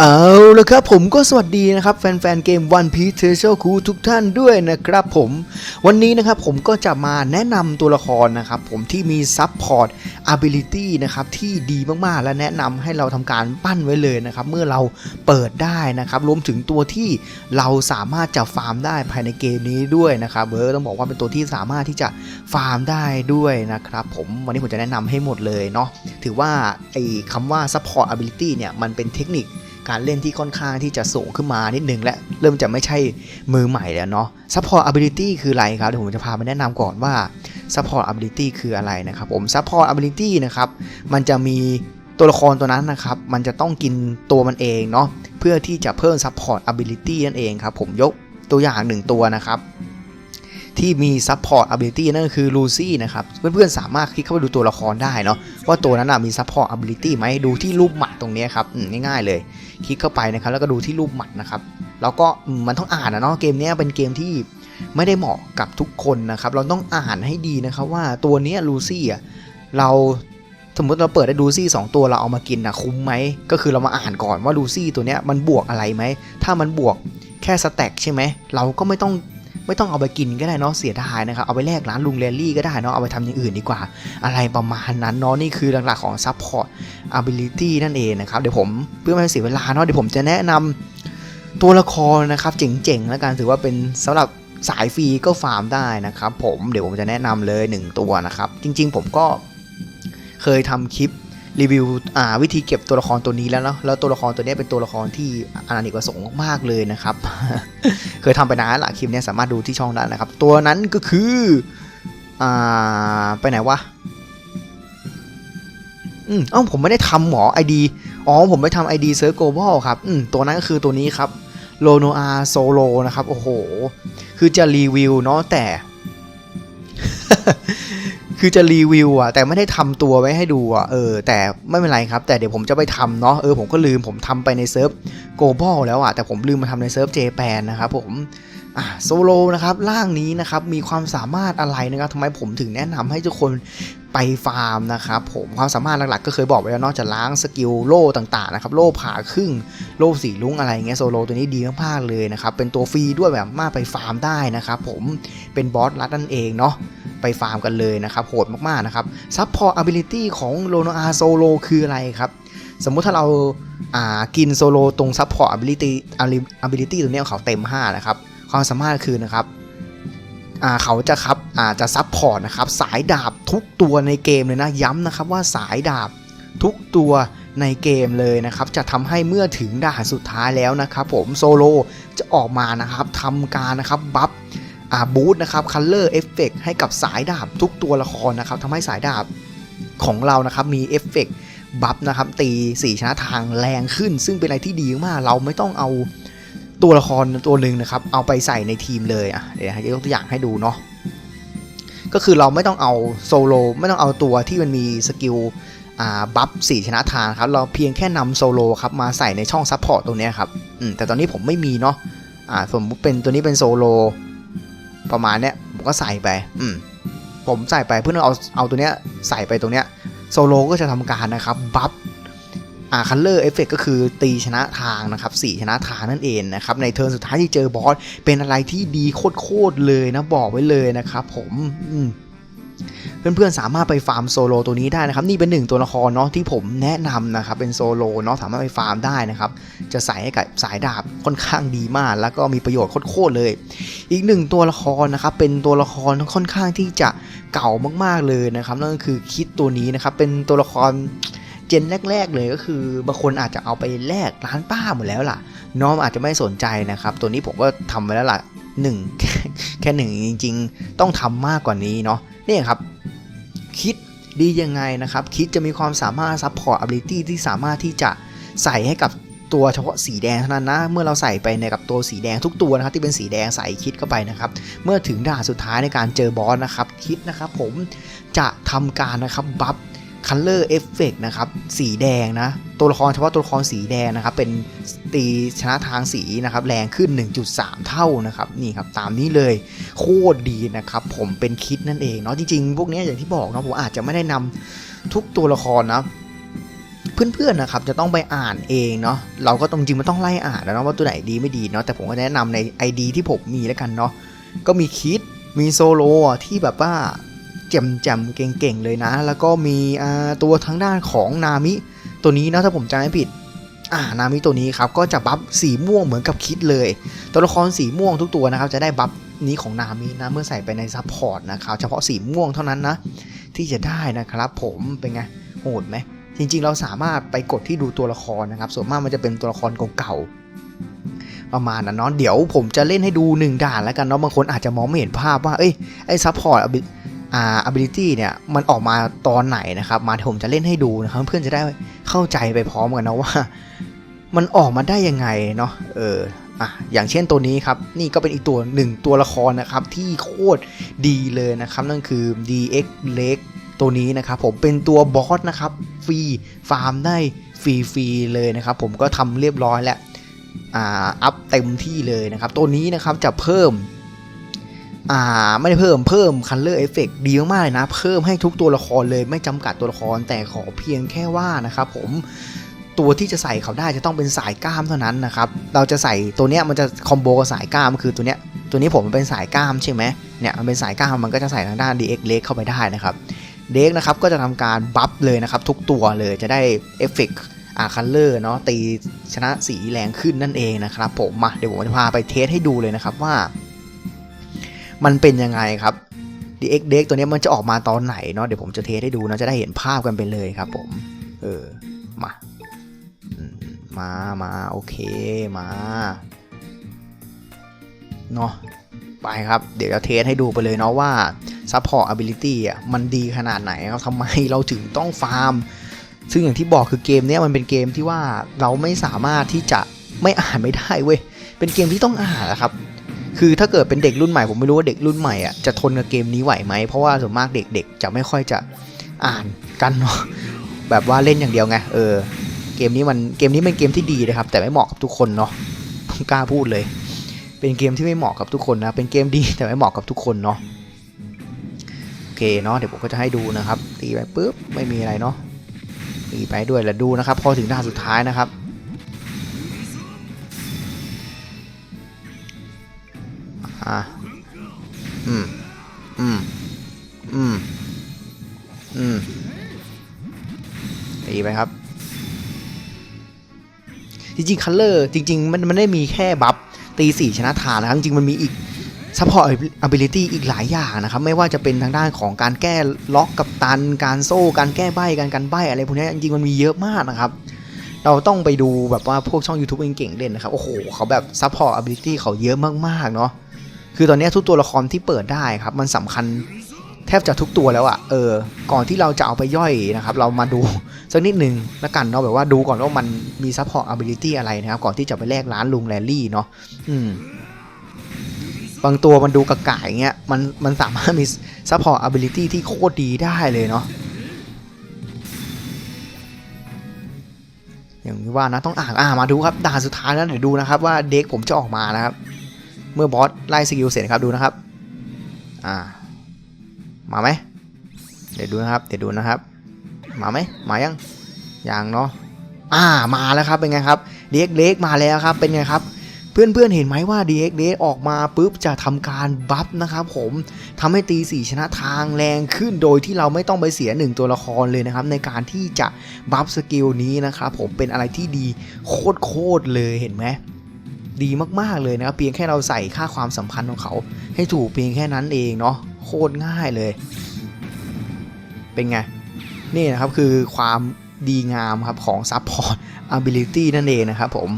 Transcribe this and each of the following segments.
เอาละครับผมก็สวัสดีนะครับแฟนๆเกม One Piece Treasure Cruise ทุกท่านด้วยนะครับผมวันนี้นะครับผมก็จะมาแนะนำตัวละครนะครับผมที่มี Support Ability นะครับที่ดีมากๆ และแนะนำให้เราทำการปั้นไว้เลยนะครับเมื่อเราเปิดได้นะครับรวมถึงตัวที่เราสามารถจะฟาร์มได้ภายในเกมนี้ด้วยนะครับเออต้องบอกว่าเป็นตัวที่สามารถที่จะฟาร์มได้ด้วยนะครับผมวันนี้ผมจะแนะนำให้หมดเลยเนาะถือว่าไอ้คำว่า Support Ability เนี่ยมันเป็นเทคนิค การเล่นที่ค่อนข้างที่จะสูงขึ้นมานิดนึงและเริ่มจะไม่ใช่มือใหม่แล้วเนาะ Support Ability คืออะไรครับเดี๋ยวผมจะพามาแนะนำก่อนว่า Support Ability คืออะไรนะครับผม Support Ability นะครับมันจะมีตัวละครตัวนั้นนะครับมันจะต้องกินตัวมันเองเนาะเพื่อที่จะเพิ่ม Support Ability นั่นเองครับผมยกตัวอย่างหนึ่งตัวนะครับ ที่มี Support Ability นั่นก็คือลูซี่นะครับ เพื่อนๆสามารถคลิกเข้าไปดูตัวละครได้เนาะว่าตัวนั้นนะมี Support Ability ไหมดูที่รูปหมัดตรงนี้ครับง่ายๆเลย คลิกเข้าไปนะครับแล้วก็ดูที่รูปหมัดนะครับแล้วก็มันต้องอ่านนะเนาะเกมนี้เป็นเกมที่ไม่ได้เหมาะกับทุกคนนะครับ เราต้องอ่านให้ดีนะครับว่าตัวนี้ลูซี่อะเราสมมติเราเปิดได้ลูซี่สองตัวเราเอามากินนะคุ้มไหมก็คือเรามาอ่านก่อนว่าลูซี่ตัวเนี้ยมันบวกอะไรไหมถ้ามันบวกแค่สแต็กใช่ไหมเราก็ไม่ต้อง ไม่ต้องเอาไปกินก็ได้เนาะเสียดายนะครับเอาไปแลกร้านลุงเรลลี่ก็ได้เนาะเอาไปทำอย่างอื่นดีกว่า อะไรประมาณนั้นเนาะนี่คือหลักๆของ Support Ability นั่นเองนะครับเดี๋ยวผมเพื่อไม่ให้เสียเวลาเนาะเดี๋ยวผมจะแนะนำตัวละครนะครับเจ๋งๆแล้วกันถือว่าเป็นสำหรับสายฟรีก็ฟาร์มได้นะครับผมเดี๋ยวผมจะแนะนำเลย 1 ตัวนะครับ จริงๆผมก็เคยทำคลิป รีวิวอ่าวิธีเก็บตัวละครตัวนี้แล้วเนาะแล้วตัวละครตัวนี้เป็นตัวละครที่อนันต์ประสงค์มากๆเลยนะครับ เคยทำไปนานละคลิปนี้สามารถดูที่ช่องได้นะครับ ตัวนั้นก็คืออ่าไปไหนวะอืมเอ้าผมไม่ได้ทำหมอไอดีอ๋อผมไม่ทำไอดีเซิร์ฟโกลบอลครับอืมตัวนั้นก็คือตัวนี้ครับโลโนอาโซโลนะครับ โอ้โห คือจะรีวิวเนาะแต่ คือจะรีวิวอะแต่ไม่ได้ทำตัวไว้ให้ดูอะเออแต่ไม่เป็นไรครับ แต่เดี๋ยวผมจะไปทำเนาะเออผมก็ลืมผมทำไปในเซิร์ฟโกลบอลแล้วอะแต่ผมลืมมาทำในเซิร์ฟเจแปนนะครับผมอะโซโลนะครับร่างนี้นะครับมีความสามารถอะไรนะครับทำไมผมถึงแนะนำให้ทุกคน ไปฟาร์มนะครับผมความสามารถหลักๆ ก็เคยบอกไว้แล้วนอกจากล้างสกิลโล่ต่างๆนะครับโล่ผ่าครึ่งโล่สีลุ้งอะไรเงี้ยโซโลตัวนี้ดีมากๆเลยนะครับเป็นตัวฟรีด้วยแบบมาไปฟาร์มได้นะครับผมเป็นบอสรัดนั่นเองเนาะไปฟาร์มกันเลยนะครับโหดมากๆนะครับซับพอร์ต ability ของโลโนอาโซโลคืออะไรครับสมมุติถ้าเราอ่ากินโซโลตรงซับพอร์ต ability ability ตรงเนี้ของเขาเต็ม 5 นะครับ ความสามารถคือนะครับ เขาจะครับอาจะซับพอร์ตนะครับสายดาบทุกตัวในเกมเลยนะย้ำนะครับว่าสายดาบทุกตัวในเกมเลยนะครับจะทำให้เมื่อถึงด่านสุดท้ายแล้วนะครับผมโซโลจะออกมานะครับทำการนะครับบัฟอ่าบูทนะครับคัลเลอร์เอฟเฟกให้กับสายดาบทุกตัวละครนะครับทำให้สายดาบของเรานะครับมีเอฟเฟกบัฟนะครับตีสีชนะทางแรงขึ้น ซึ่งเป็นอะไรที่ดีมากเราไม่ต้องเอา ตัวละครตัวหนึ่งนะครับ เอาไปใส่ในทีมเลยอะเดี๋ยวยกตัวอย่างให้ดูเนาะก็คือเราไม่ต้องเอาโซโลไม่ต้องเอาตัวที่มันมีสกิลอ่าบัฟสี่ชนะทางครับ เราเพียงแค่นำโซโลครับมาใส่ในช่องซัพพอร์ตตรงนี้ครับอืมแต่ตอนนี้ผมไม่มีเนาะอ่าสมมติเป็นตัวนี้เป็นโซโลประมาณเนี้ยผมก็ใส่ไปอืมผมใส่ไปเพื่อเอาเอาตัวเนี้ยใส่ไปตรงเนี้ยโซโลก็จะทำการนะครับบัฟ อ่าคัลเลอร์เอฟเฟกก็คือตีชนะทางนะครับสีชนะทางนั่นเองนะครับในเทิร์นสุดท้ายที่เจอบอสเป็นอะไรที่ดีโคตรๆเลยนะบอกไว้เลยนะครับผมเพื่อนๆสามารถไปฟาร์มโซโลตัวนี้ได้นะครับนี่เป็นหนึ่งตัวละครเนาะที่ผมแนะนำนะครับเป็นโซโลเนาะสามารถไปฟาร์มได้นะครับจะใส่ให้กับสายดาบค่อนข้างดีมาก แล้วก็มีประโยชน์โคตรเลย อีกหนึ่งตัวละครนะครับเป็นตัวละครค่อนข้างที่จะเก่ามากๆเลยนะครับนั่นก็คือคิดตัวนี้นะครับเป็นตัวละคร เจนแรก ๆ เลยก็คือบางคนอาจจะเอาไปแลกร้านป้าหมดแล้วล่ะ น้องอาจจะไม่สนใจนะครับ ตัวนี้ผมก็ทำไว้แล้วล่ะหนึ่งแค่หนึ่งจริง ๆ ต้องทำมากกว่านี้เนาะนี่ครับ คิดดียังไงนะครับ คิดจะมีความสามารถซัพพอร์ต ability ที่สามารถที่จะใส่ให้กับตัวเฉพาะสีแดงเท่านั้นนะ เมื่อเราใส่ไปในกับตัวสีแดงทุกตัวนะครับที่เป็นสีแดงใส่คิดเข้าไปนะครับ เมื่อถึงด่านสุดท้ายในการเจอบอสนะครับคิดนะครับ ผมจะทำการนะครับบัฟ คัลเลอร์เอฟเฟกนะครับสีแดงนะ ตัวละครเฉพาะตัวละครสีแดงนะครับ เป็นตีชนะทางสีนะครับ แรงขึ้น 1.3 เท่านะครับ นี่ครับตามนี้เลยโคตรดีนะครับ ผมเป็นคิดนั่นเองเนาะจริงๆ พวกเนี้ยอย่างที่บอกเนาะผมอาจจะไม่ได้นำทุกตัวละครนะเพื่อนๆนะครับจะต้องไปอ่านเองเนาะเราก็ต้องจริงมันต้องไล่อ่านแล้วเนาะว่าตัวไหนดีไม่ดีเนาะแต่ผมก็แนะนำใน ID ที่ผมมีแล้วกันเนาะก็มีคิดมีโซโลที่แบบว่า แจ่มแจ่มๆเก่งๆเลยนะ แล้วก็มีตัวทางด้านของนามิตัวนี้นะถ้าผมจำไม่ผิดอ่านามิตัวนี้ครับก็จะบัฟสีม่วงเหมือนกับคิดเลย ตัวละครสีม่วงทุกตัวนะครับจะได้บัฟนี้ของนามินะเมื่อใส่ไปในซัพพอร์ตนะครับเฉพาะสีม่วงเท่านั้นนะที่จะได้นะครับผมเป็นไงโหดไหมจริงๆ เราสามารถไปกดที่ดูตัวละครนะครับ ส่วนมากมันจะเป็นตัวละครเก่าๆประมาณนั้นเนาะเดี๋ยวผมจะเล่นให้ดู 1 ด่านแล้วกันเนาะบางคนอาจจะมองไม่เห็นภาพว่าเอ้ยไอ้ซัพพอร์ต อ่า ability เนี่ยมันออกมาตอนไหนนะครับ มาผมจะเล่นให้ดูนะครับ เพื่อนจะได้เข้าใจไปพร้อมกันนะว่า มันออกมาได้ยังไงเนาะเอออะอย่างเช่นตัวนี้ครับ นี่ก็เป็นอีกตัวหนึ่งตัวละครนะครับ ที่โคตรดีเลยนะครับ นั่นคือ DX Lake ตัวนี้นะครับผมเป็นตัวบอสนะครับฟรีฟาร์มได้ฟรีๆเลยนะครับ ผมก็ทำเรียบร้อยแล้วอ่าอัพเต็มที่เลยนะครับ ตัวนี้นะครับจะเพิ่ม อ่าไม่ได้เพิ่มเพิ่ม Color Effect ดีมากๆเลยนะ เพิ่มให้ทุกตัวละครเลยไม่จำกัดตัวละครแต่ขอเพียงแค่ว่านะครับผมตัวที่จะใส่เขาได้จะต้องเป็นสายกล้ามเท่านั้นนะครับ เราจะใส่ตัวเนี้ยมันจะคอมโบกับสายกล้ามคือตัวเนี้ยตัวนี้ผมมันเป็นสายกล้ามใช่ไหมเนี่ยมันเป็นสายกล้ามมันก็จะใส่ทางด้าน DX เล็กเข้าไปได้นะครับเด็กนะครับก็จะทำการบัฟเลยนะครับทุกตัวเลยจะได้เอฟเฟกต์อ่าคัลเลอร์เนาะตีชนะสีแรงขึ้นนั่นเองนะครับผมมาเดี๋ยวผมจะพาไปเทสให้ดูเลยนะครับว่า มันเป็นยังไงครับ DX เด็กตัวนี้มันจะออกมาตอนไหนเนาะเดี๋ยวผมจะเทสให้ดูนะจะได้เห็นภาพกันไปเลยครับผม เออ มามามาโอเคมาเนาะไปครับ เดี๋ยวจะเทสให้ดูไปเลยเนาะว่า Support Ability อะมันดีขนาดไหนครับทำไมเราถึงต้องฟาร์ม ซึ่งอย่างที่บอกคือเกมเนี้ยมันเป็นเกมที่ว่าเราไม่สามารถที่จะไม่อ่านไม่ได้เว้ย เป็นเกมที่ต้องอ่านนะครับ คือถ้าเกิดเป็นเด็กรุ่นใหม่ผมไม่รู้ว่าเด็กรุ่นใหม่อะจะทนกับเกมนี้ไหวไหมเพราะว่าส่วนมากเด็กๆ จะไม่ค่อยจะอ่านกันเนาะแบบว่าเล่นอย่างเดียวไงเออเกมนี้มันเกมนี้เป็นเกมที่ดีนะครับ แต่ไม่เหมาะกับทุกคนเนาะผมกล้าพูดเลย เป็นเกมที่ไม่เหมาะกับทุกคนนะเป็นเกมดีแต่ไม่เหมาะกับทุกคนเนาะโอเคเนาะเดี๋ยวผมก็จะให้ดูนะครับตีไปปุ๊บไม่มีอะไรเนาะตีไปด้วยแล้วดูนะครับ พอถึงด่าสุดท้ายนะครับ อะอืมอืมอืมอืมตีไปครับ จริงๆคัลเลอร์จริง ๆ มันมันไม่ได้มีแค่บัฟตีสี่ชนะทานนะครับจริงๆมันมีอีกซัพพอร์ต ability อีกหลายอย่างนะครับ ไม่ว่าจะเป็นทางด้านของการแก้ล็อกกับตัน การโซ่ การแก้ใบการกันใบอะไรพวกนี้จริงๆมันมีเยอะมากนะครับ เราต้องไปดูแบบว่าพวกช่อง YouTube เก่งๆเล่นนะครับ โอ้โห เขาแบบซัพพอร์ต ability เขาเยอะมากๆเนาะ คือตอนนี้ทุกตัวละครที่เปิดได้ครับ มันสำคัญแทบจะทุกตัวแล้วอะเออ ก่อนที่เราจะเอาไปย่อยนะครับ เรามาดูสักนิดหนึ่งละกันเนาะแบบว่าดูก่อนว่ามันมีซัพพอร์ต ability อะไรนะครับ ก่อนที่จะไปแลกร้านลุงแรลลี่เนาะ อืม บางตัวมันดูกระก่ายเงี้ย มันมันสามารถมี support ability ที่โคตรดีได้เลยเนาะ อย่างที่ว่านะต้องอ่านอ่ามาดูครับด่านสุดท้ายแล้วเดี๋ยวดูนะครับว่าเด็กผมจะออกมานะครับ เมื่อบอสไล่สกิลเสร็จนะครับดูนะครับ อ่า มาไหมเดี๋ยวดูนะครับ เดี๋ยวดูนะครับ มาไหมมายังยังเนาะ อ่า มาแล้วครับเป็นไงครับเด็กเล็กมาแล้วครับ เป็นไงครับเพื่อนๆเห็นไหมว่า DX d ออกมาปุ๊บจะทำการบัฟนะครับผมทำให้ตีสีชนะทางแรงขึ้นโดยที่เราไม่ต้องไปเสียหนึ่งตัวละครเลยนะครับ ในการที่จะบัฟสกิลนี้นะครับผมเป็นอะไรที่ดีโคตรๆเลยเห็นไหม ดีมากๆเลยนะครับเพียงแค่เราใส่ค่าความสัมพันธ์ของเขา ให้ถูกเพียงแค่นั้นเองเนาะโคตรง่ายเลย เป็นไง นี่นะครับคือความดีงามครับของ Support Ability นั่นเองนะครับผม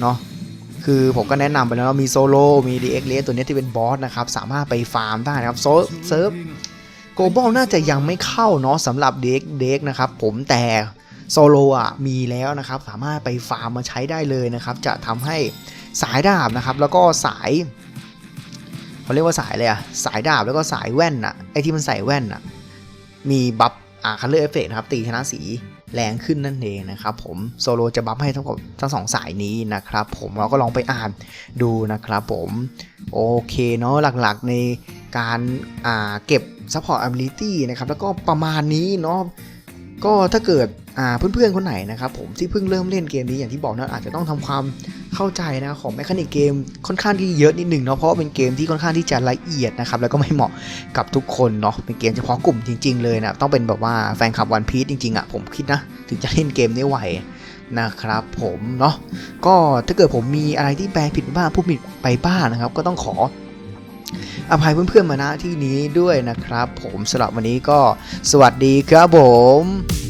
เนาะคือผมก็แนะนำไปแล้วว่ามีโซโลมี DX เลสตัวนี้ที่เป็นบอสนะครับ สามารถไปฟาร์มได้นะครับโซเซิร์ฟโกลบอลน่าจะยังไม่เข้าเนาะสำหรับ DX เด็กนะครับผมแต่ โซโลอะมีแล้วนะครับ สามารถไปฟาร์มมาใช้ได้เลยนะครับ จะทำให้สายดาบนะครับ แล้วก็สายเขาเรียกว่าสายอะไรอะสายดาบแล้วก็สายแว่นอะไอที่มันใส่แว่นอะมีบัฟอ่าคัลเลอร์เอฟเฟกนะครับ ตีชนะสีแรงขึ้นนั่นเองนะครับผมโซโลจะบัฟให้ทั้งกับทั้งสองสายนี้นะครับผมเราก็ลองไปอ่านดูนะครับผมโอเคเนาะหลักๆในการอ่าเก็บ Support Ability นะครับแล้วก็ประมาณนี้เนาะ ก็ถ้าเกิดอ่าเพื่อนๆคนไหนนะครับผมที่เพิ่งเริ่มเล่นเกมนี้อย่างที่บอกนะอาจจะต้องทำความเข้าใจนะของแมคานิกเกมค่อนข้างที่เยอะนิดหนึ่งเนาะเพราะเป็นเกมที่ค่อนข้างที่จะละเอียดนะครับแล้วก็ไม่เหมาะกับทุกคนเนาะเป็นเกมเฉพาะกลุ่มจริง ๆ เลยนะต้องเป็นแบบว่าแฟนคลับวันพีซจริงๆอะ่ะผมคิดนะถึงจะเล่นเกมนี้ไหวนะครับผมเนาะก็ถ้าเกิดผมมีอะไรที่แปลผิดบ้างพูดผิดไปบ้างนะครับ ก็ต้องขอ อภัยเพื่อนๆมาณที่นี้ด้วยนะครับ ผมสำหรับวันนี้ก็สวัสดีครับผม